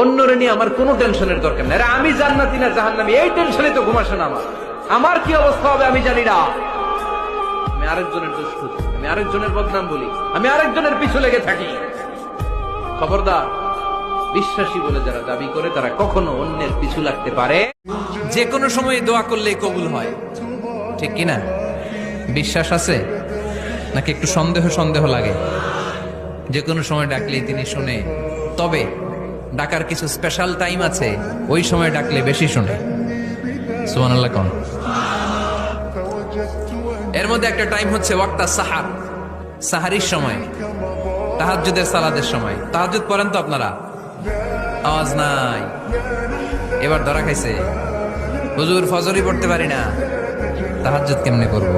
অন্যরে নিয়ে আমার কোনো টেনশনের দরকার নেই। আমি জান্নাতি না জাহান্নামি, এই টেনশনে তো ঘুম না আমার। আমার কি অবস্থা হবে আমি জানি না। আমি আরেকজনের দোষ খুঁজি, আমি আরেকজনের বদনাম বলি, আমি আরেকজনের পিছু লেগে থাকি। খবরদার, বিশ্বাসী বলে যারা দাবি করে, তারা কখনো অন্যের পিছু লাগতে পারে। যে কোনো সময় দোয়া করলে কবুল হয়। ঠিক কিনা বিশ্বাস আছে? নাকি একটু সন্দেহ সন্দেহ লাগে? যে কোনো সময় ডাকলে তিনি শুনে। তবে ডাকার কিছু স্পেশাল টাইম আছে, ওই সময় ডাকলে বেশি শুনে। সুমান আল্লাহ এর মধ্যে একটা টাইম হচ্ছে ওয়াক্তা সাহার, সাহারির সময়, তাহাজ্জুদের সালাদের সময়। তাহাজ্জুদ পড়েন তো আপনারা? আওয়াজ নাই। এবার ধরা খাইছে। হুজুর ফজরই পড়তে পারি না। তাহাজ্জুদ কেমনে করব?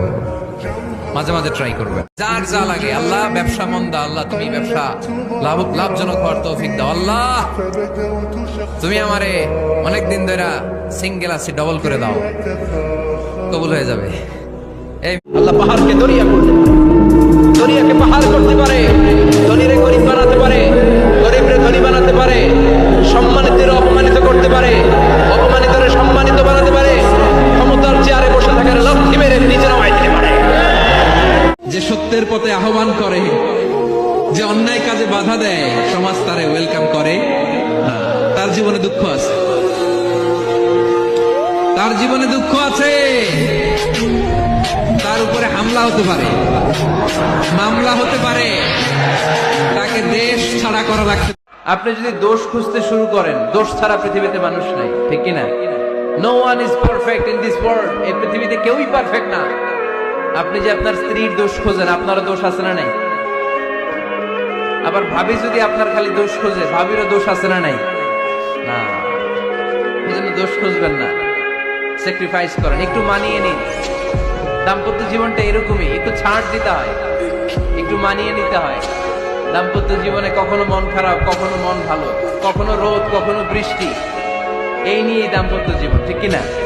মাঝে মাঝে ট্রাই করবে যার যা লাগে, আল্লাহ ব্যবসা মন্দা, আল্লাহ তুমি ব্যবসা লাভ, লাভজনক হওয়ার তৌফিক দাও। আল্লাহ, তুমি আমারে অনেক দিন ধরে সিঙ্গেল আছি ডবল করে দাও। কবুল হয়ে যাবে। এই আল্লাহ পাহাড়কে দরিয়া করতে দরিয়াকে পাহাড় সত্যের পথে আহ্বান করে যে অন্যায় কাজে বাধা দেয়, সমাজ তারে ওয়েলকাম করে। তার জীবনে দুঃখ আছে। তার জীবনে দুঃখ আছে। তার উপরে হামলা হতে পারে। মামলা হতে পারে। তাকে দেশ ছাড়া করা লাগতে আপনি যদি দোষ খুঁজতে শুরু করেন, দোষ ছাড়া পৃথিবীতে মানুষ নাই, ঠিক কিনা? No one is perfect in this world এই পৃথিবীতে কেউই পারফেক্ট না। আপনি যে আপনার স্ত্রীর দোষ খোঁজেন, আপনারও দোষ আছে না নাই? আবার ভাবি যদি আপনার খালি দোষ খোঁজে, ভাবিরও দোষ আছে না নাই? না। দোষ খুঁজবেন না। স্যাক্রিফাইস করেন। একটু মানিয়ে নিন। দাম্পত্য জীবনটা এরকমই। একটু ছাড় দিতে হয়। একটু মানিয়ে নিতে হয়। দাম্পত্য জীবনে কখনো মন খারাপ, কখনো মন ভালো, কখনো রোদ, কখনো বৃষ্টি। এই নিয়েই দাম্পত্য জীবন, ঠিক কিনা?